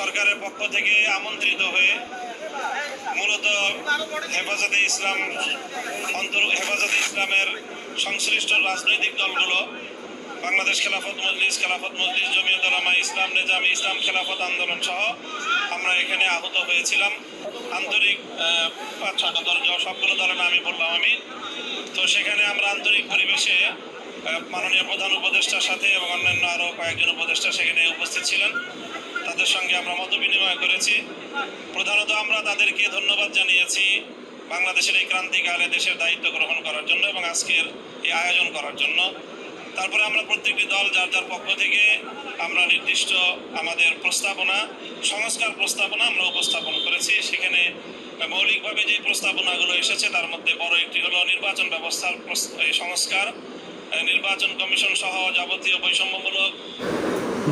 সরকারের পক্ষ থেকে আমন্ত্রিত হয়ে মূলত হেফাজতে ইসলাম অন্তর, হেফাজতে ইসলামের সংশ্লিষ্ট রাজনৈতিক দলগুলো, বাংলাদেশ খেলাফত মজলিস খেলাফত মজলিস, জমিয়ত উলামা, ইসলাম নিজামী, ইসলাম খেলাফত আন্দোলন সহ আমরা এখানে আহত হয়েছিলাম। আন্তরিক পাঁচ ছটা দল সবগুলো দলের নামই বললাম আমি। তো সেখানে আমরা আন্তরিক পরিবেশে মাননীয় প্রধান উপদেষ্টার সাথে এবং অন্যান্য আরও কয়েকজন উপদেষ্টা সেখানে উপস্থিত ছিলেন। তাদের সঙ্গে আমরা মত বিনিময় করেছি। প্রধানত আমরা তাদেরকে ধন্যবাদ জানিয়েছি বাংলাদেশের এই ক্রান্তিকালে দেশের দায়িত্ব গ্রহণ করার জন্য এবং আজকের এই আয়োজন করার জন্য। তারপরে আমরা প্রত্যেকটি দল যার যার পক্ষ থেকে আমরা নির্দিষ্ট আমাদের প্রস্তাবনা, সংস্কার প্রস্তাবনা আমরা উপস্থাপন করেছি। সেখানে মৌলিকভাবে যে প্রস্তাবনাগুলো এসেছে তার মধ্যে বড় একটি হলো নির্বাচন ব্যবস্থার সংস্কার। নির্বাচন কমিশন সহ যাবতীয় বৈষম্যমূলক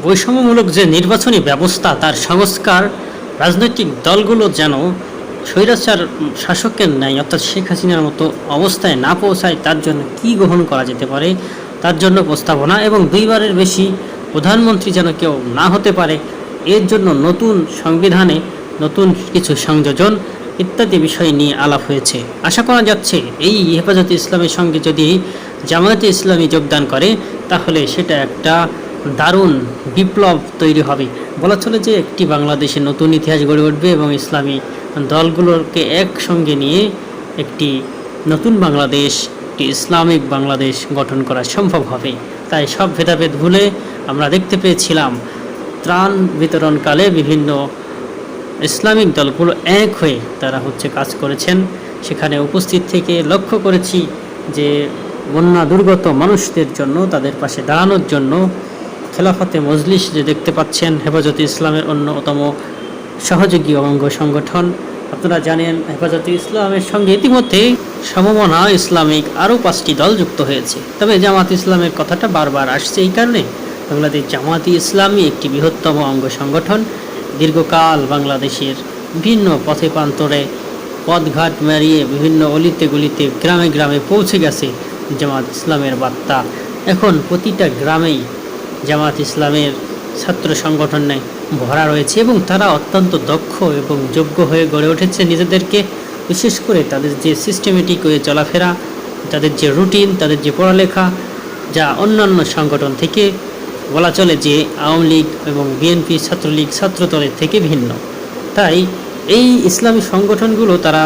বৈষম্যমূলক যে নির্বাচনী ব্যবস্থা, তার সংস্কার, রাজনৈতিক দলগুলো যেন স্বৈরাচার শাসকের ন্যায়, অর্থাৎ শেখ হাসিনার মতো অবস্থায় না পৌঁছায়, তার জন্য কি গ্রহণ করা যেতে পারে, তার জন্য প্রস্তাবনা এবং দুইবারের বেশি প্রধানমন্ত্রী যেন কেউ না হতে পারে, এর জন্য নতুন সংবিধানে নতুন কিছু সংযোজন ইত্যাদি বিষয় নিয়ে আলাপ হয়েছে। আশা করা যাচ্ছে, এই হেফাজতে ইসলামের সঙ্গে যদি জামায়াতে ইসলামী যোগদান করে, তাহলে সেটা একটা দারুণ বিপ্লব তৈরি হবে। বলা চলে যে একটি বাংলাদেশে নতুন ইতিহাস গড়ে উঠবে এবং ইসলামী দলগুলোকে একসঙ্গে নিয়ে একটি নতুন বাংলাদেশ, একটি ইসলামিক বাংলাদেশ গঠন করা সম্ভব হবে। তাই সব ভেদাভেদ ভুলে আমরা দেখতে পেয়েছিলাম, ত্রাণ বিতরণকালে বিভিন্ন ইসলামিক দলগুলো এক হয়ে তারা হচ্ছে কাজ করেছেন। সেখানে উপস্থিত থেকে লক্ষ্য করেছি যে বন্যা দুর্গত মানুষদের জন্য, তাদের পাশে দাঁড়ানোর জন্য খেলাফতে মজলিস যে দেখতে পাচ্ছেন, হেফাজতে ইসলামের অন্যতম সহযোগী অঙ্গ সংগঠন। আপনারা জানেন, হেফাজতে ইসলামের সঙ্গে ইতিমধ্যে সমমনা ইসলামিক আরও পাঁচটি দল যুক্ত হয়েছে। তবে জামাত ইসলামের কথাটা বারবার আসছে এই কারণে বাংলাদেশ জামাতি ইসলামী একটি বৃহত্তম অঙ্গ সংগঠন। দীর্ঘকাল বাংলাদেশের বিভিন্ন পথে প্রান্তরে পথঘাট মারিয়ে বিভিন্ন অলিতে গলিতে গ্রামে গ্রামে পৌঁছে গেছে জামাত ইসলামের বার্তা। এখন প্রতিটা গ্রামেই জামাত ইসলামের ছাত্র সংগঠনে ভরা রয়েছে এবং তারা অত্যন্ত দক্ষ এবং যোগ্য হয়ে গড়ে উঠেছে। নিজেদেরকে বিশেষ করে তাদের যে সিস্টেমেটিক ওয়ে চলাফেরা, তাদের যে রুটিন তাদের যে পড়ালেখা, যা অন্যান্য সংগঠন থেকে বলা চলে যে আওয়ামী লীগ এবং বিএনপি ছাত্রলীগ ছাত্রদলের থেকে ভিন্ন। তাই এই ইসলামী সংগঠনগুলো তারা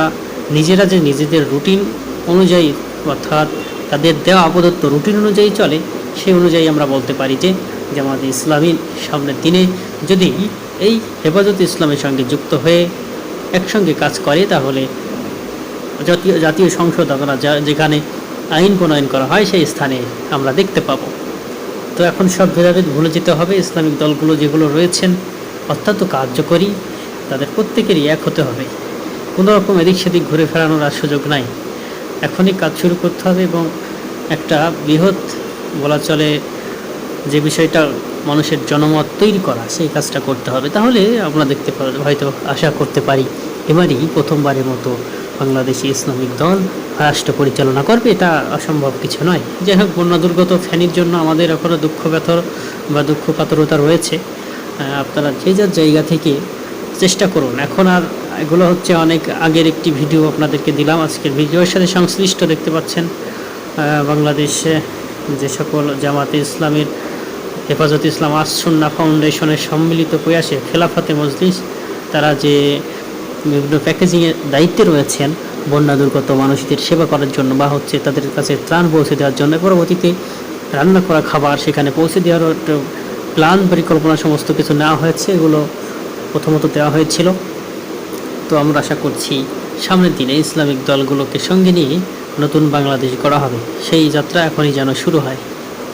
নিজেরা যে নিজেদের রুটিন অনুযায়ী অর্থাৎ তাদের দেওয়া আপাতত রুটিন অনুযায়ী চলে, সেই অনুযায়ী আমরা বলতে পারি যে জামাত ইসলামী সামনের দিনে যদি এই হেফাজত ইসলামের সঙ্গে যুক্ত হয়ে একসঙ্গে কাজ করে, তাহলে জাতীয় জাতীয় সংসদ আমরা যেখানে আইন প্রণয়ন করা হয়, সেই স্থানে আমরা দেখতে পাবো। তো এখন সব ভেদাভেদ ভুলে যেতে হবে। ইসলামিক দলগুলো যেগুলো রয়েছেন, অত্যন্ত কার্যকরী, তাদের প্রত্যেকেরই এক হতে হবে। কোনো রকম এদিক সেদিক ঘুরে ফেরানোর আর সুযোগ নাই। এখনই কাজ শুরু করতে হবে এবং একটা বৃহৎ বলা চলে যে বিষয়টা, মানুষের জনমত তৈরি করা, সেই কাজটা করতে হবে। তাহলে আমরা দেখতে হয়তো আশা করতে পারি। এবারই প্রথমবারের মতো বাংলাদেশি ইসলামিক দল রাষ্ট্র পরিচালনা করবে এটা অসম্ভব কিছু নয়। যাই হোক বন্যা দুর্গত ফ্যানির জন্য আমাদের এখনও দুঃখ ব্যথর বা দুঃখ কাতরতা রয়েছে। আপনারা যে যার জায়গা থেকে চেষ্টা করুন। এখন আর এগুলো হচ্ছে অনেক আগের একটি ভিডিও আপনাদেরকে দিলাম। আজকের ভিডিওর সাথে সংশ্লিষ্ট দেখতে পাচ্ছেন বাংলাদেশে যে সকল জামাতে ইসলামের হেফাজত ইসলাম আসন্না ফাউন্ডেশনের সম্মিলিত প্রয়াসে খেলাফতে মজলিস, তারা যে বিভিন্ন প্যাকেজিংয়ের দায়িত্বে রয়েছেন বন্যা দুর্গত মানুষদের সেবা করার জন্য বা হচ্ছে তাদের কাছে ত্রাণ পৌঁছে দেওয়ার জন্য। পরবর্তীতে রান্না করা খাবার সেখানে পৌঁছে দেওয়ার একটা প্ল্যান পরিকল্পনা সমস্ত কিছু নেওয়া হয়েছে। এগুলো প্রথমত দেওয়া হয়েছিল। তো আমরা আশা করছি সামনের দিনে ইসলামিক দলগুলোকে সঙ্গে নিয়ে নতুন বাংলাদেশ গড়া হবে। সেই যাত্রা এখনই যেন শুরু হয়।